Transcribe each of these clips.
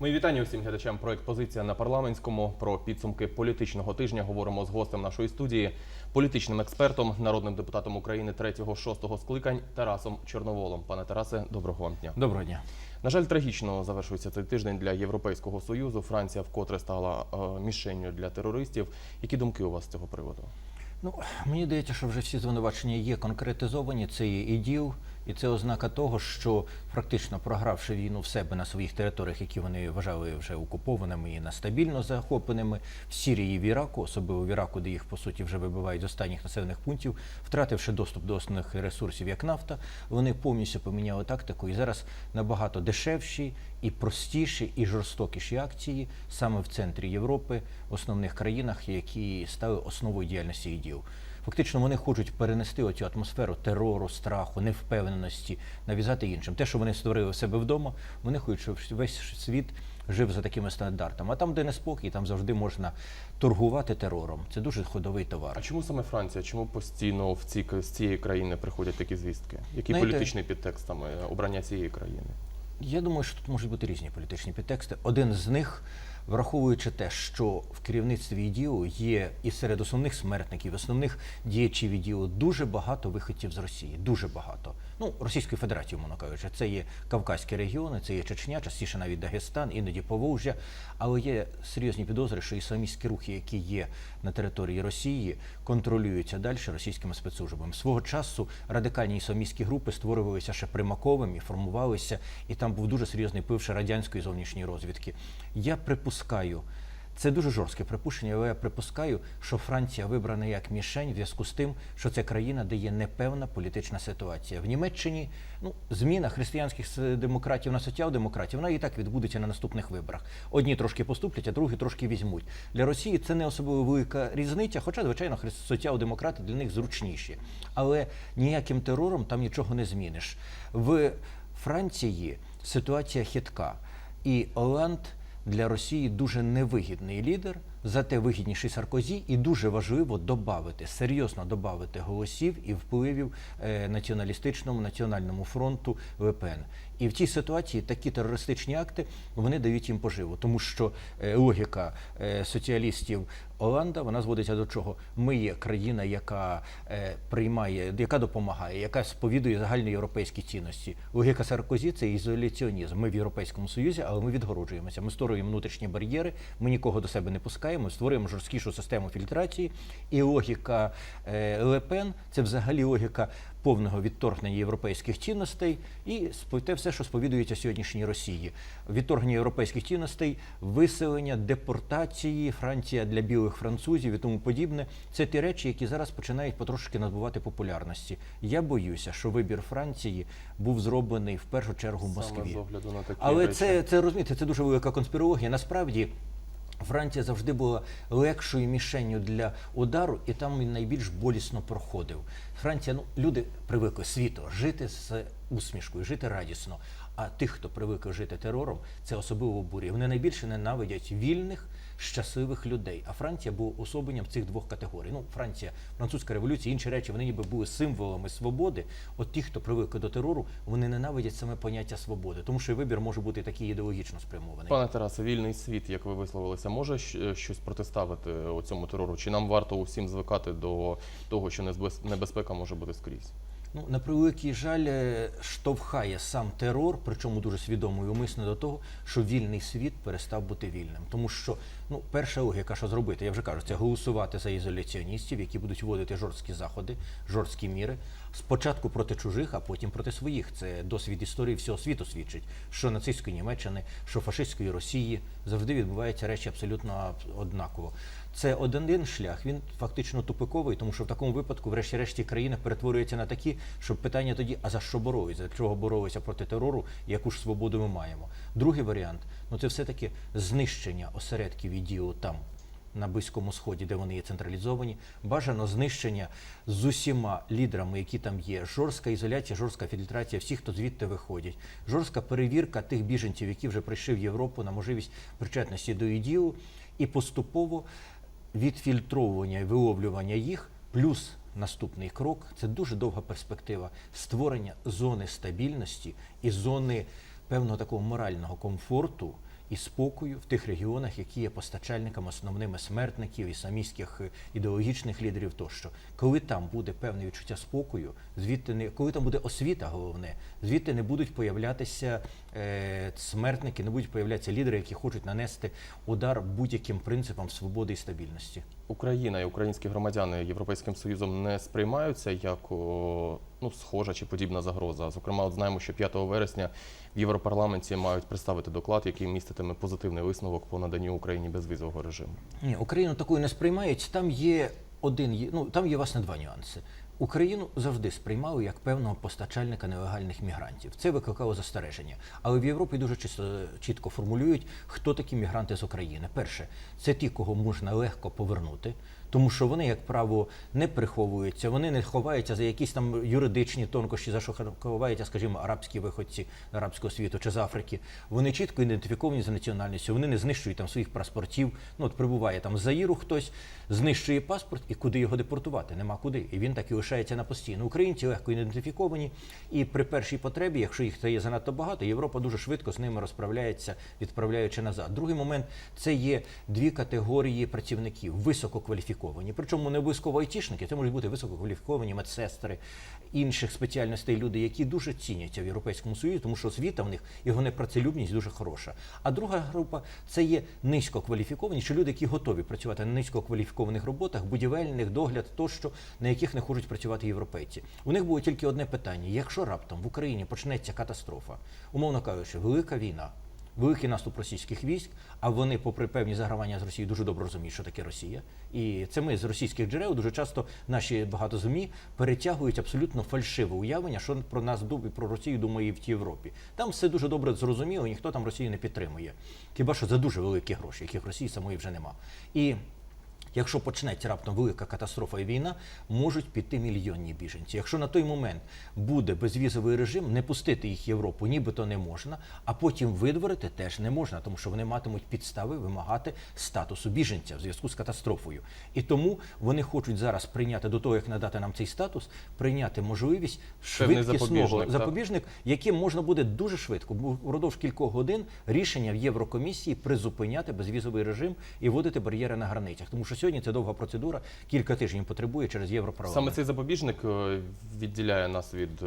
Мої вітання усім глядачам. Проект Позиція на парламентському про підсумки політичного тижня говоримо з гостем нашої студії, політичним експертом, народним депутатом України 3-6 скликань Тарасом Чорноволом. Пане Тарасе, доброго вам дня. Доброго дня. На жаль, трагічно завершується цей тиждень для Європейського союзу. Франція вкотре стала е, мішенню для терористів. Які думки у вас з цього приводу? Ну мені здається, що вже всі звинувачення є конкретизовані. Це є іділ, і це ознака того, що практично програвши війну в себе на своїх територіях, які вони вважали вже окупованими і нестабільно захопленими, в Сірії, в Іраку, особливо в Іраку, де їх по суті вже вибивають з останніх населених пунктів, втративши доступ до основних ресурсів, як нафта, вони повністю поміняли тактику і зараз набагато дешевші і простіші, і жорстокіші акції саме в центрі Європи, в основних країнах, які стали основою діяльності іділ. Фактично вони хочуть перенести оцю атмосферу терору, страху, невпевненості, нав'язати іншим. Те, що вони створили в себе вдома, вони хочуть, щоб весь світ жив за такими стандартами. А там, де неспокій, там завжди можна торгувати терором. Це дуже ходовий товар. А чому саме Франція? Чому постійно в ці з цієї країни приходять такі звістки? Який Знаєте- політичний підтекст саме обрання цієї країни? Я думаю, що тут можуть бути різні політичні підтексти. Один з них, враховуючи те, що в керівництві ідіо є і серед основних смертників, основних діячів ідіо дуже багато виходців з Росії. Дуже багато. Ну, Російської Федерації, мовно кажучи, це є Кавказькі регіони, це є Чечня, частіше навіть Дагестан, іноді Поволжя. Але є серйозні підозри, що ісламістські рухи, які є на території Росії, контролюються далі російськими спецслужбами. Свого часу радикальні ісламістські групи створювалися ще Примаковим і формувалися, і там був дуже серйозний ще радянської зовнішньої розвідки. Я припускаю. Це дуже жорстке припущення, але я припускаю, що Франція вибрана як мішень в зв'язку з тим, що це країна, де є непевна політична ситуація. В Німеччині ну, зміна християнських демократів на соціал-демократів, вона і так відбудеться на наступних виборах. Одні трошки поступлять, а другі трошки візьмуть. Для Росії це не особливо велика різниця, хоча, звичайно, соціал-демократи для них зручніші. Але ніяким терором там нічого не зміниш. В Франції ситуація хитка. І Оланд для Росії дуже невигідний лідер, зате вигідніший Саркозі, і дуже важливо додати, серйозно додати голосів і впливів е, націоналістичному національному фронту ВПН. І в цій ситуації такі терористичні акти вони дають їм поживу, тому що е, логіка е, соціалістів Оланда вона зводиться до чого? Ми є країна, яка е, приймає, яка допомагає, яка сповідує загальні європейські цінності. Логіка Саркозі це ізоляціонізм. Ми в Європейському Союзі, але ми відгороджуємося. Ми створюємо внутрішні бар'єри, ми нікого до себе не пускаємо, створюємо жорсткішу систему фільтрації. І логіка Лепен це взагалі логіка повного відторгнення європейських цінностей і те все, що сповідується сьогоднішній Росії. Відторгнення європейських цінностей, виселення, депортації, Франція для білих французів і тому подібне. Це ті речі, які зараз починають потрошки набувати популярності. Я боюся, що вибір Франції був зроблений в першу чергу в Саме з огляду на такі Але речі. це, це розумієте, це дуже велика конспірологія. Насправді. Франція завжди була легшою мішенню для удару, і там він найбільш болісно проходив. Франція, ну люди привикли світу жити з усмішкою, жити радісно. А тих, хто привик жити терором, це особливо бурі. Вони найбільше ненавидять вільних, щасливих людей. А Франція була особенням цих двох категорій. Ну, Франція, французька революція, інші речі, вони ніби були символами свободи. От ті, хто привикли до терору, вони ненавидять саме поняття свободи, тому що вибір може бути такий ідеологічно спрямований. Пане Тарасе, вільний світ, як ви висловилися, може щось протиставити цьому терору? Чи нам варто усім звикати до того, що небезпека може бути скрізь? Ну, на превеликий жаль, е, штовхає сам терор, причому дуже свідомо і умисно до того, що вільний світ перестав бути вільним. Тому що ну, перша логіка, що зробити, я вже кажу, це голосувати за ізоляціоністів, які будуть вводити жорсткі заходи, жорсткі міри. Спочатку проти чужих, а потім проти своїх. Це досвід історії всього світу свідчить, що нацистської Німеччини, що фашистської Росії завжди відбуваються речі абсолютно однаково. Це один шлях, він фактично тупиковий, тому що в такому випадку, врешті-решті, країна перетворюється на такі, що питання тоді, а за що боролися, за чого боролися проти терору, яку ж свободу ми маємо. Другий варіант ну це все-таки знищення осередків ідіо там. На Близькому Сході, де вони є централізовані, бажано знищення з усіма лідерами, які там є, жорстка ізоляція, жорстка фільтрація всіх, хто звідти виходять, жорстка перевірка тих біженців, які вже прийшли в Європу на можливість причетності до іділ, і поступово відфільтровування і виловлювання їх, плюс наступний крок це дуже довга перспектива створення зони стабільності і зони певного такого морального комфорту і спокою в тих регіонах, які є постачальниками основними смертників, ісламістських е, ідеологічних лідерів тощо. Коли там буде певне відчуття спокою, звідти не коли там буде освіта, головне, звідти не будуть появлятися е, смертники, не будуть появлятися лідери, які хочуть нанести удар будь-яким принципам свободи і стабільності. Україна і українські громадяни Європейським Союзом не сприймаються як ну, схожа чи подібна загроза. Зокрема, от знаємо, що 5 вересня в Європарламенті мають представити доклад, який міститиме позитивний висновок по наданню Україні безвізового режиму. Ні, Україну такою не сприймають. Там є один, ну там є власне два нюанси. Україну завжди сприймали як певного постачальника нелегальних мігрантів. Це викликало застереження. Але в Європі дуже чисто, чітко формулюють, хто такі мігранти з України. Перше, це ті, кого можна легко повернути, тому що вони, як правило, не приховуються, вони не ховаються за якісь там юридичні тонкощі, за що ховаються, скажімо, арабські виходці арабського світу чи з Африки. Вони чітко ідентифіковані за національністю, вони не знищують там своїх паспортів. Ну, от прибуває там з Заїру хтось, знищує паспорт, і куди його депортувати? Нема куди. І він так і лишається на постійно. Українці легко ідентифіковані, і при першій потребі, якщо їх стає занадто багато, Європа дуже швидко з ними розправляється, відправляючи назад. Другий момент це є дві категорії працівників висококваліфіковані. Причому не обов'язково айтішники, це можуть бути висококваліфіковані медсестри, інших спеціальностей люди, які дуже ціняться в Європейському Союзі, тому що освіта в них і вони працелюбність дуже хороша. А друга група це є низькокваліфіковані, чи люди, які готові працювати на низькокваліфікованих роботах, будівельних, догляд тощо, на яких не хочуть працювати європейці. У них було тільки одне питання: якщо раптом в Україні почнеться катастрофа, умовно кажучи, велика війна. Великий наступ російських військ, а вони, попри певні загравання з Росією, дуже добре розуміють, що таке Росія. І це ми з російських джерел дуже часто наші багато ЗМІ перетягують абсолютно фальшиве уявлення, що про нас дум- про Росію думає в Європі. Там все дуже добре зрозуміло, ніхто там Росію не підтримує. Хіба що за дуже великі гроші, яких Росії самої вже нема. І Якщо почнеться раптом велика катастрофа і війна, можуть піти мільйонні біженці. Якщо на той момент буде безвізовий режим, не пустити їх в Європу нібито не можна, а потім видворити теж не можна, тому що вони матимуть підстави вимагати статусу біженця в зв'язку з катастрофою. І тому вони хочуть зараз прийняти до того, як надати нам цей статус, прийняти можливість швидкісного запобіжник, запобіжник, яким можна буде дуже швидко, впродовж кількох годин рішення в Єврокомісії призупиняти безвізовий режим і вводити бар'єри на границях. Тому що сьогодні це довга процедура, кілька тижнів потребує через Європарламент. Саме цей запобіжник е, відділяє нас від, е,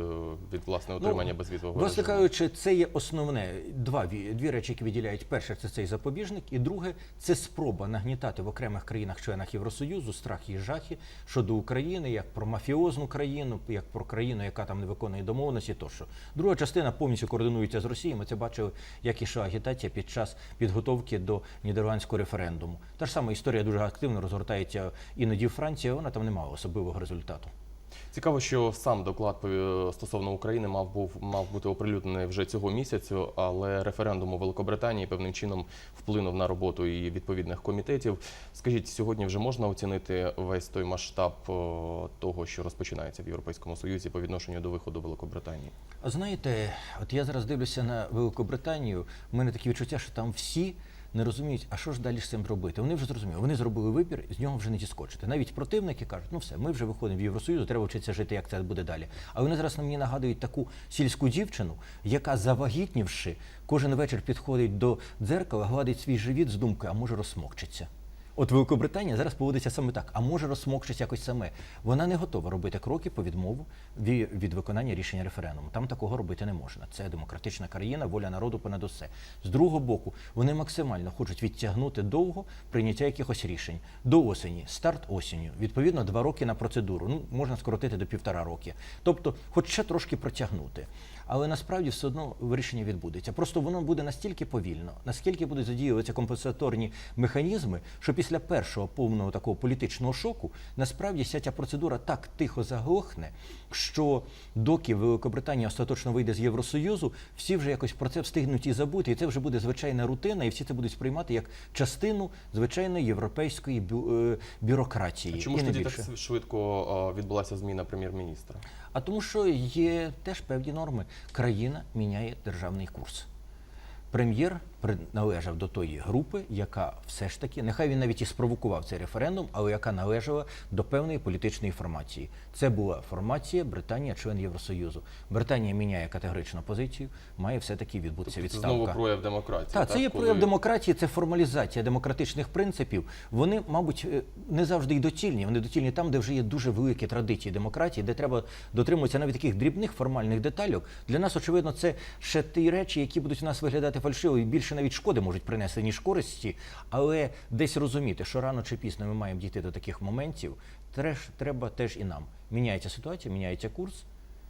від власне отримання Ну, безвізового режиму. кажучи, це є основне два ві- дві речі, які виділяють. Перше, це цей запобіжник, і друге це спроба нагнітати в окремих країнах-членах Євросоюзу страхи і жахи щодо України, як про мафіозну країну, як про країну, яка там не виконує домовленості. Тощо друга частина повністю координується з Росією. Ми це бачили, як ішла агітація під час підготовки до нідерландського референдуму. Та ж сама історія дуже активно розгортається іноді в Франції. Вона там не мала особливого результату. Цікаво, що сам доклад е, стосовно України мав був мав бути оприлюднений вже цього місяцю, але референдум у Великобританії певним чином вплинув на роботу і відповідних комітетів. Скажіть, сьогодні вже можна оцінити весь той масштаб е, того, що розпочинається в Європейському Союзі по відношенню до виходу Великобританії? Знаєте, от я зараз дивлюся на Великобританію. У мене таке відчуття, що там всі не розуміють, а що ж далі з цим робити. Вони вже зрозуміли, вони зробили вибір, з нього вже не діскочити. Навіть противники кажуть, ну все, ми вже виходимо в Євросоюз, треба вчитися жити, як це буде далі. А вони зараз на мені нагадують таку сільську дівчину, яка завагітнівши, кожен вечір підходить до дзеркала, гладить свій живіт з думкою, а може розсмокчиться. От Великобританія зараз поводиться саме так, а може розсмокшись якось саме. Вона не готова робити кроки по відмову від виконання рішення референдуму. Там такого робити не можна. Це демократична країна, воля народу понад усе. З другого боку, вони максимально хочуть відтягнути довго прийняття якихось рішень до осені, старт осінню. Відповідно, два роки на процедуру. Ну можна скоротити до півтора роки. Тобто, хоч трошки протягнути. Але насправді все одно вирішення відбудеться. Просто воно буде настільки повільно, наскільки будуть задіюватися компенсаторні механізми, що після першого повного такого політичного шоку насправді вся ця процедура так тихо заглохне, що доки Великобританія остаточно вийде з Євросоюзу, всі вже якось про це встигнуть і забути, і це вже буде звичайна рутина, і всі це будуть сприймати як частину звичайної європейської бю- бюрократії. А Чому ж тоді так швидко е, відбулася зміна прем'єр-міністра? А тому, що є теж певні норми. Країна міняє державний курс. Прем'єр належав до тої групи, яка все ж таки, нехай він навіть і спровокував цей референдум, але яка належала до певної політичної формації. Це була формація Британія, член Євросоюзу. Британія міняє категоричну позицію, має все-таки відбутися Це відставка. знову прояв демократії. Так, це є коли- прояв демократії, це формалізація демократичних принципів. Вони, мабуть, е, не завжди й доцільні. Вони доцільні там, де вже є дуже великі традиції демократії, де треба дотримуватися навіть таких дрібних формальних деталей. Для нас, очевидно, це ще ті речі, які будуть у нас виглядати фальшиво і більше навіть шкоди можуть принести, ніж користі. Але десь розуміти, що рано чи пізно ми маємо дійти до таких моментів, Треш, треба теж і нам. Міняється ситуація, міняється курс,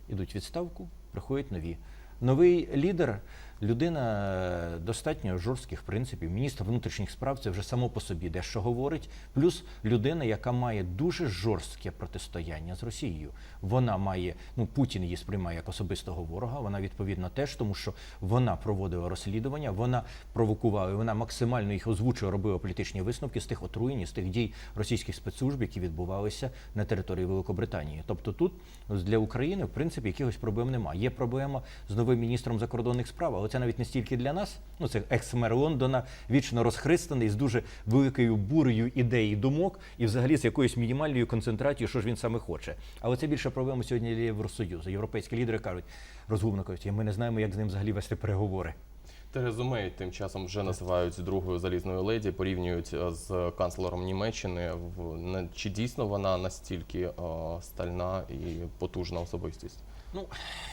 ідуть відставку, приходять нові. Новий лідер, людина е, достатньо жорстких принципів. Міністр внутрішніх справ це вже само по собі дещо говорить. Плюс людина, яка має дуже жорстке протистояння з Росією. Вона має, ну Путін її сприймає як особистого ворога. Вона відповідно теж, тому що вона проводила розслідування, вона провокувала, вона максимально їх озвучує, робила політичні висновки з тих отруєнь, з тих дій російських спецслужб, які відбувалися на території Великобританії. Тобто тут для України, в принципі, якихось проблем немає. Є проблема з новим міністром закордонних справ, але це навіть не стільки для нас. Ну це екс-мер Лондона, вічно розхристаний з дуже великою бурею ідей і думок, і взагалі з якоюсь мінімальною концентрацією, що ж він саме хоче. Але це більше проблема сьогодні для Євросоюзу. Європейські лідери кажуть, розгубно кажуть, ми не знаємо, як з ним взагалі вести переговори. Терезу Мей тим часом вже називають другою залізною леді, порівнюють е, з канцлером Німеччини. Чи дійсно вона настільки е, стальна і потужна особистість? Ну,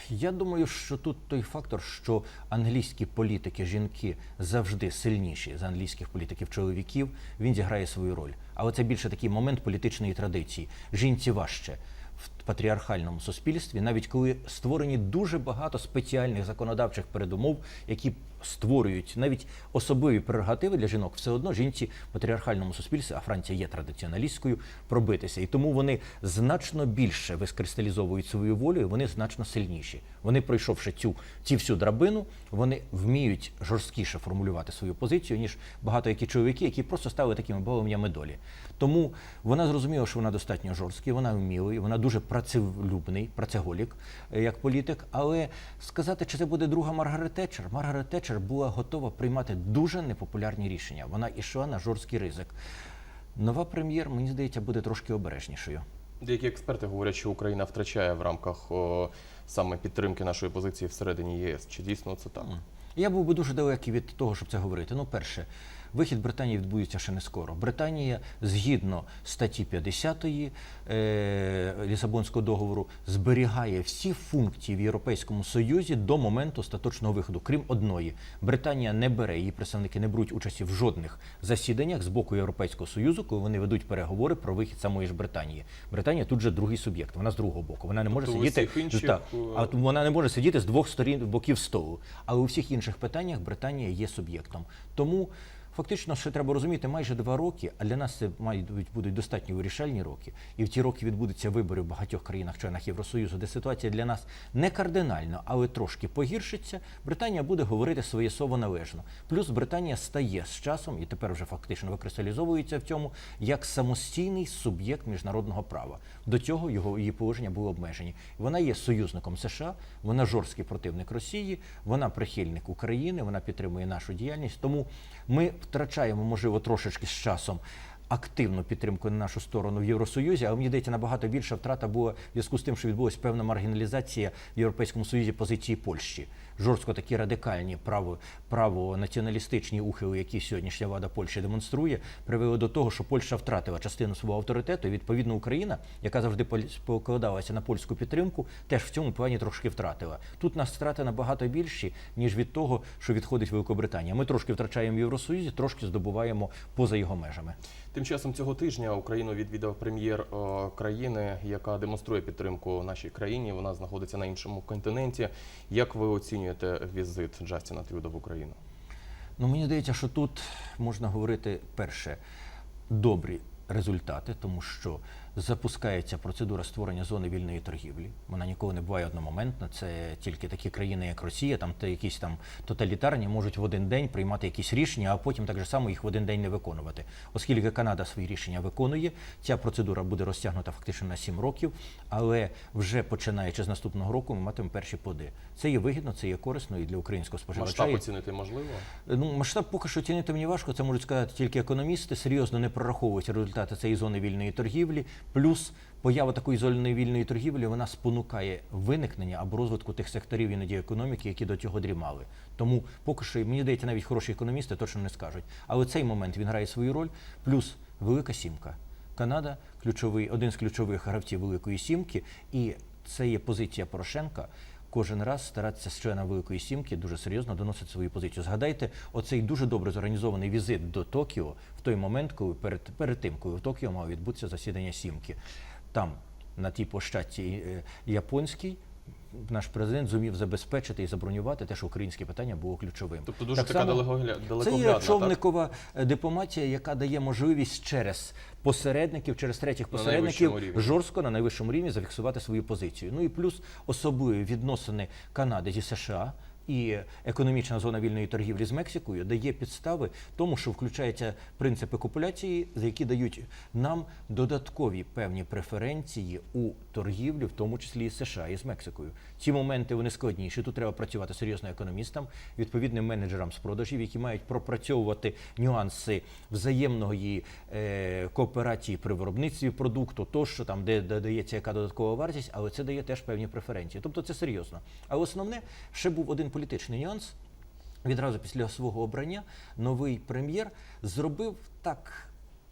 я думаю, що тут той фактор, що англійські політики, жінки завжди сильніші за англійських політиків чоловіків, він зіграє свою роль. Але це більше такий момент політичної традиції. Жінці важче в патріархальному суспільстві, навіть коли створені дуже багато спеціальних законодавчих передумов, які створюють навіть особливі прерогативи для жінок, все одно жінці в патріархальному суспільстві, а Франція є традиціоналісткою, пробитися. І тому вони значно більше вискристалізовують свою волю, і вони значно сильніші. Вони, пройшовши цю ці всю драбину, вони вміють жорсткіше формулювати свою позицію, ніж багато які чоловіки, які просто стали такими баловнями долі. Тому вона зрозуміла, що вона достатньо жорсткий, вона вмілий, вона дуже працелюбний, працеголік е, як політик. Але сказати, чи це буде друга Маргарет Тетчер, Маргарет Тетчер була готова приймати дуже непопулярні рішення. Вона йшла на жорсткий ризик. Нова прем'єр, мені здається, буде трошки обережнішою. Деякі експерти говорять, що Україна втрачає в рамках о, саме підтримки нашої позиції всередині ЄС. Чи дійсно це так? Я був би дуже далекий від того, щоб це говорити. Ну, перше, вихід Британії відбудеться ще не скоро. Британія, згідно статті 50 е, Лісабонського договору, зберігає всі функції в Європейському Союзі до моменту остаточного виходу, крім одної. Британія не бере, її представники не беруть участі в жодних засіданнях з боку Європейського Союзу, коли вони ведуть переговори про вихід самої ж Британії. Британія тут же другий суб'єкт, вона з другого боку. Вона не може Тобто сидіти інших, так, е, а вона не може сидіти з двох сторін боків столу. Але у всіх інших питаннях Британія є суб'єктом. Тому фактично ще треба розуміти майже два роки, а для нас це мають будуть достатньо вирішальні роки. І в ті роки відбудуться вибори в багатьох країнах-членах Євросоюзу, де ситуація для нас не кардинально, але трошки погіршиться. Британія буде говорити своє слово належно. Плюс Британія стає з часом, і тепер вже фактично викристалізовується в цьому як самостійний суб'єкт міжнародного права. До цього його її положення були обмежені. Вона є союзником США, вона жорсткий противник Росії, вона прихильник України, вона підтримує нашу діяльність. Тому ми втрачаємо, можливо, трошечки з часом. Активну підтримку на нашу сторону в Євросоюзі, але мені здається, набагато більша втрата була в зв'язку з тим, що відбулася певна маргіналізація в Європейському Союзі позиції Польщі. Жорстко такі радикальні право, право націоналістичні ухили, які сьогоднішня влада Польщі демонструє, привели до того, що Польща втратила частину свого авторитету. І відповідно Україна, яка завжди покладалася на польську підтримку, теж в цьому плані трошки втратила. Тут нас втрати набагато більші, ніж від того, що відходить Великобританія. Ми трошки втрачаємо Євросоюзі, трошки здобуваємо поза його межами. Тим часом цього тижня Україну відвідав прем'єр е, країни, яка демонструє підтримку нашій країні. Вона знаходиться на іншому континенті. Як ви оцінюєте візит Джастіна Трюда в Україну? Ну, мені здається, що тут можна говорити перше добрі результати, тому що запускається процедура створення зони вільної торгівлі. Вона ніколи не буває одномоментна. Це тільки такі країни, як Росія, там та якісь там тоталітарні можуть в один день приймати якісь рішення, а потім так же само їх в один день не виконувати. Оскільки Канада свої рішення виконує, ця процедура буде розтягнута фактично на 7 років, але вже починаючи з наступного року ми матимемо перші плоди. Це є вигідно, це є корисно і для українського споживача. Масштаб оцінити можливо? Ну, масштаб поки що оцінити мені важко. Це можуть сказати тільки економісти. Серйозно не прораховують результати цієї зони вільної торгівлі. Плюс поява такої зони вільної торгівлі вона спонукає виникнення або розвитку тих секторів іноді економіки, які до цього дрімали. Тому поки що мені здається, навіть хороші економісти точно не скажуть. Але цей момент він грає свою роль. Плюс велика сімка. Канада ключовий, один з ключових гравців Великої Сімки, і це є позиція Порошенка. Кожен раз старатися з члена Великої Сімки дуже серйозно доносити свою позицію. Згадайте, оцей дуже добре зорганізований візит до Токіо в той момент, коли перед, перед тим, коли в Токіо мало відбутися засідання Сімки. Там, на тій площадці е, японській, наш президент зумів забезпечити і забронювати те, що українське питання було ключовим. Тобто дуже Так така само- далекогля... це є човникова так? дипломатія, яка дає можливість через посередників, через третіх посередників на жорстко на найвищому рівні зафіксувати свою позицію. Ну і плюс особливі відносини Канади зі США. І економічна зона вільної торгівлі з Мексикою дає підстави тому, що включаються принципи копуляції, за які дають нам додаткові певні преференції у торгівлі, в тому числі і США і з Мексикою. Ці моменти вони складніші. Тут треба працювати серйозно економістам, відповідним менеджерам з продажів, які мають пропрацьовувати нюанси взаємної е, кооперації при виробництві продукту, тощо там, де додається яка додаткова вартість, але це дає теж певні преференції. Тобто це серйозно. Але основне ще був один політичний нюанс. Відразу після свого обрання новий прем'єр зробив так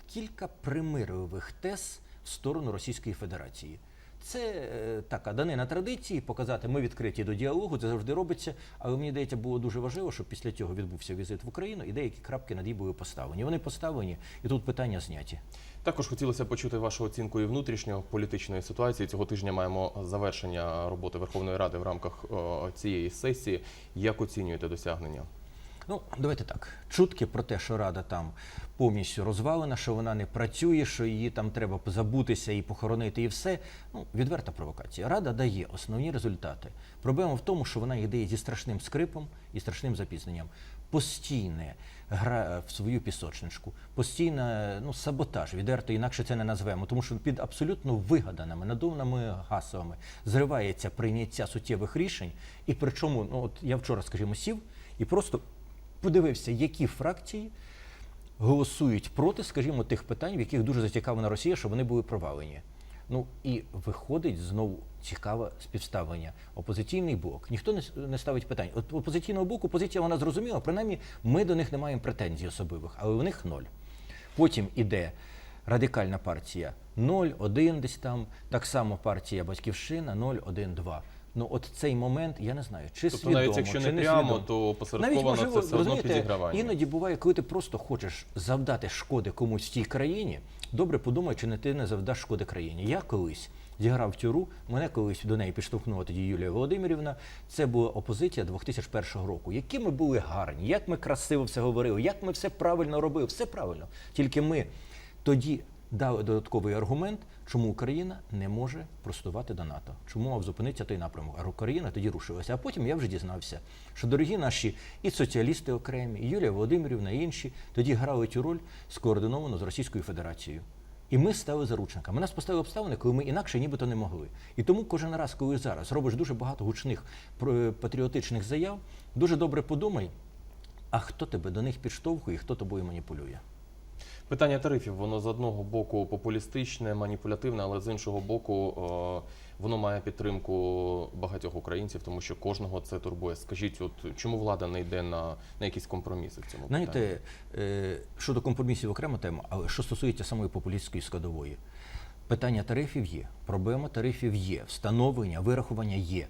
кілька примирливих тез в сторону Російської Федерації. Це е, така данина традиції, показати, ми відкриті до діалогу, це завжди робиться. Але мені здається, було дуже важливо, щоб після цього відбувся візит в Україну і деякі крапки над «і» були поставлені. Вони поставлені, і тут питання зняті. Також хотілося почути вашу оцінку і внутрішньої політичної ситуації. Цього тижня маємо завершення роботи Верховної Ради в рамках цієї сесії. Як оцінюєте досягнення? Ну, давайте так. Чутки про те, що рада там повністю розвалена, що вона не працює, що її там треба забутися і похоронити, і все. Ну, відверта провокація. Рада дає основні результати. Проблема в тому, що вона їх дає зі страшним скрипом і страшним запізненням. Постійне гра в свою пісочничку, постійна ну, саботаж, відверто інакше це не назвемо, тому що під абсолютно вигаданими, надуманими гаслами зривається прийняття суттєвих рішень, і причому, ну от я вчора, скажімо, сів і просто подивився, які фракції голосують проти, скажімо, тих питань, в яких дуже зацікавлена Росія, щоб вони були провалені. Ну і виходить знову цікаве співставлення. Опозиційний блок. Ніхто не, ставить питань. От опозиційного боку позиція вона зрозуміла, принаймні ми до них не маємо претензій особливих, але в них ноль. Потім іде радикальна партія 0, 1 десь там, так само партія Батьківщина 0, 1, 2. Ну от цей момент, я не знаю, чи Тобто, свідомо, навіть якщо чи не прямо, свідомо. то Навіть посередковано можливо, це все одно підігравання. іноді буває, коли ти просто хочеш завдати шкоди комусь в тій країні, добре подумай, чи не ти не завдаш шкоди країні. Я колись зіграв цю ру, мене колись до неї підштовхнула тоді Юлія Володимирівна. Це була опозиція 2001 року. Які ми були гарні, як ми красиво все говорили, як ми все правильно робили, все правильно. Тільки ми тоді дали додатковий аргумент, чому Україна не може простувати до НАТО, чому мав зупинитися той напрямок. А Україна тоді рушилася. А потім я вже дізнався, що дорогі наші і соціалісти окремі, і Юлія Володимирівна, і інші тоді грали цю роль скоординовано з Російською Федерацією. І ми стали заручниками. Нас поставили обставини, коли ми інакше нібито не могли. І тому кожен раз, коли зараз робиш дуже багато гучних патріотичних заяв, дуже добре подумай, а хто тебе до них підштовхує, і хто тобою маніпулює. Питання тарифів, воно з одного боку популістичне, маніпулятивне, але з іншого боку, е, воно має підтримку багатьох українців, тому що кожного це турбує. Скажіть, от чому влада не йде на, на якісь компроміси в цьому питанні? Знаєте, е, щодо компромісів окрема тема, але що стосується самої популістської складової, питання тарифів є, проблема тарифів є, встановлення, вирахування є.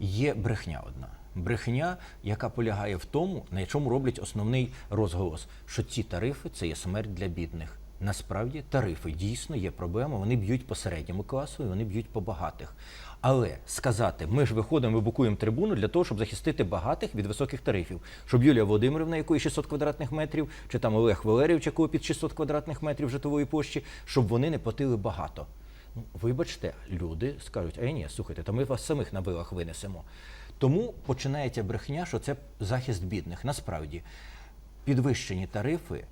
Є брехня одна. Брехня, яка полягає в тому, на чому роблять основний розголос, що ці тарифи це є смерть для бідних. Насправді тарифи дійсно є проблема, вони б'ють по середньому класу і вони б'ють по багатих. Але сказати, ми ж виходимо, вибукуємо трибуну для того, щоб захистити багатих від високих тарифів, щоб Юлія Володимирівна, якої 600 квадратних метрів, чи там Олег Валерійович, якого під 600 квадратних метрів житлової площі, щоб вони не платили багато. Ну, вибачте, люди скажуть, а ні, слухайте, та ми вас самих на вилах винесемо. Тому починається брехня, що це захист бідних. Насправді, підвищені тарифи,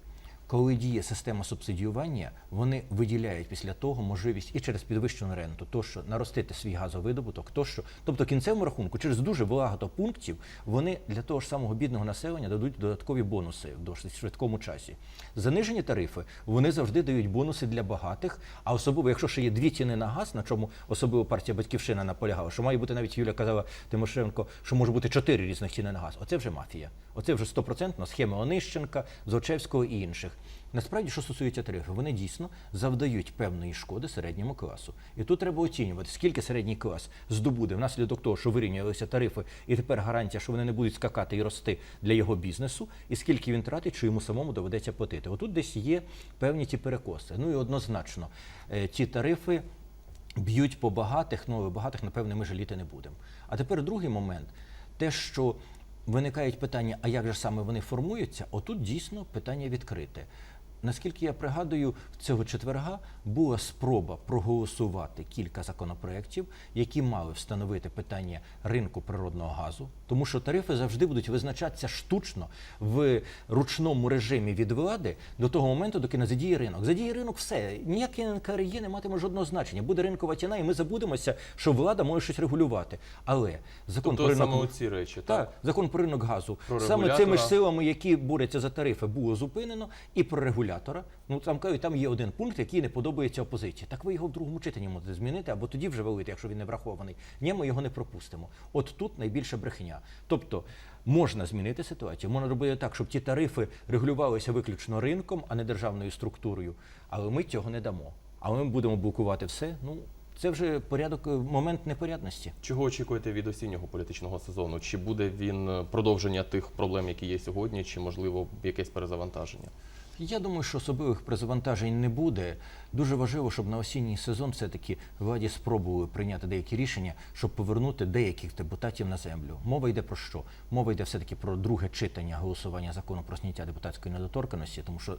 коли діє система субсидіювання, вони виділяють після того можливість і через підвищену ренту, то що наростити свій газовидобуток, то що, тобто кінцевому рахунку, через дуже багато пунктів, вони для того ж самого бідного населення дадуть додаткові бонуси в досить швидкому часі. Занижені тарифи вони завжди дають бонуси для багатих, а особливо, якщо ще є дві ціни на газ, на чому особливо партія Батьківщина наполягала, що має бути навіть Юля казала Тимошенко, що може бути чотири різних ціни на газ. Оце вже мафія. Оце вже стопроцентна схема Онищенка, Зочевського і інших. Насправді, що стосується тарифів, вони дійсно завдають певної шкоди середньому класу. І тут треба оцінювати, скільки середній клас здобуде внаслідок того, що вирівнювалися тарифи, і тепер гарантія, що вони не будуть скакати і рости для його бізнесу, і скільки він тратить, що йому самому доведеться платити. Отут десь є певні ті перекоси. Ну і однозначно, е, ті тарифи б'ють по багатих, ну багатих, напевне, ми жаліти не будемо. А тепер другий момент те, що виникають питання, а як же саме вони формуються, отут дійсно питання відкрите. Наскільки я пригадую, цього четверга була спроба проголосувати кілька законопроєктів, які мали встановити питання ринку природного газу, тому що тарифи завжди будуть визначатися штучно в ручному режимі від влади до того моменту, доки не задіє ринок. Задіє ринок, все ніякі НКРЄ не матиме жодного значення. Буде ринкова ціна, і ми забудемося, що влада може щось регулювати. Але закон Тобто про саме ці речі, так, так? закон про ринок газу. Про Саме цими ж силами, які борються за тарифи, було зупинено, і про регулятора. Ну там кажуть, там є один пункт, який не подобається опозиції. Так ви його в другому читанні можете змінити, або тоді вже валити, якщо він не врахований. Ні, ми його не пропустимо. От тут найбільша брехня. Тобто. Можна змінити ситуацію, можна робити так, щоб ті тарифи регулювалися виключно ринком, а не державною структурою. Але ми цього не дамо. А ми будемо блокувати все. Ну це вже порядок, е, момент непорядності. Чого очікуєте від осіннього політичного сезону? Чи буде він е, продовження тих проблем, які є сьогодні, чи можливо якесь перезавантаження? Я думаю, що особливих перезавантажень не буде. Дуже важливо, щоб на осінній сезон все-таки владі спробували прийняти деякі рішення, щоб повернути деяких депутатів на землю. Мова йде про що? Мова йде все-таки про друге читання голосування закону про зняття депутатської недоторканості, тому що.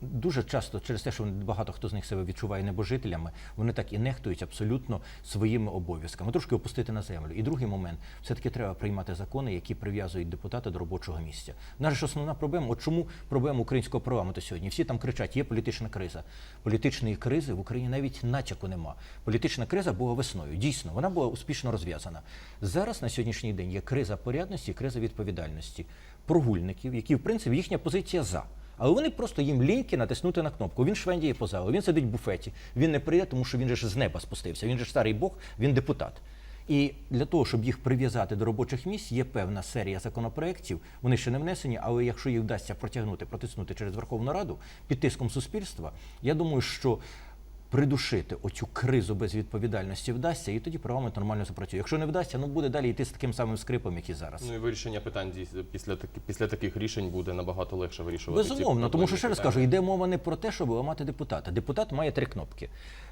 Дуже часто через те, що багато хто з них себе відчуває небожителями, вони так і нехтують абсолютно своїми обов'язками. Трошки опустити на землю. І другий момент все-таки треба приймати закони, які прив'язують депутата до робочого місця. Наша ж основна проблема, от чому проблема українського парламенту сьогодні? Всі там кричать, є політична криза. Політичної кризи в Україні навіть натяку нема. Політична криза була весною. Дійсно, вона була успішно розв'язана. Зараз на сьогоднішній день є криза порядності, криза відповідальності прогульників, які в принципі їхня позиція за. Але вони просто їм ліньки натиснути на кнопку. Він швендіє по залу, він сидить в буфеті. Він не прийде, тому що він же ж з неба спустився. Він же ж старий Бог, він депутат. І для того, щоб їх прив'язати до робочих місць, є певна серія законопроєктів. Вони ще не внесені, але якщо їх вдасться протягнути, протиснути через Верховну Раду під тиском суспільства, я думаю, що придушити оцю кризу безвідповідальності вдасться, і тоді парламент нормально запрацює. Якщо не вдасться, ну буде далі йти з таким самим скрипом, як і зараз. Ну і вирішення питань після таки- після таких рішень буде набагато легше вирішувати. ці Безумовно, тому що ще раз кажу, йде мова не про те, щоб ламати депутата. Депутат має три кнопки: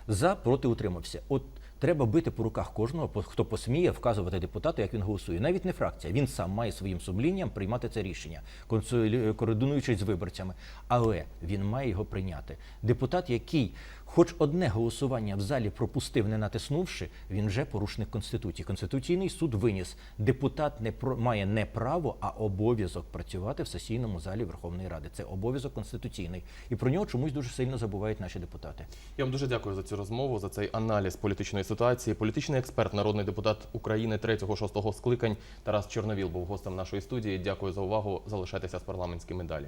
за, проти, утримався. От треба бити по руках кожного, хто посміє вказувати депутату, як він голосує. Навіть не фракція. Він сам має своїм сумлінням приймати це рішення, консолі- координуючись з виборцями. Але він має його прийняти. Депутат, який хоч одне голосування в залі пропустив, не натиснувши, він вже порушник конституції. Конституційний суд виніс. Депутат не про має не право, а обов'язок працювати в сесійному залі Верховної Ради. Це обов'язок конституційний, і про нього чомусь дуже сильно забувають наші депутати. Я вам дуже дякую за цю розмову, за цей аналіз політичної ситуації. Політичний експерт, народний депутат України 3-6 скликань Тарас Чорновіл був гостем нашої студії. Дякую за увагу. Залишайтеся з парламентськими далі.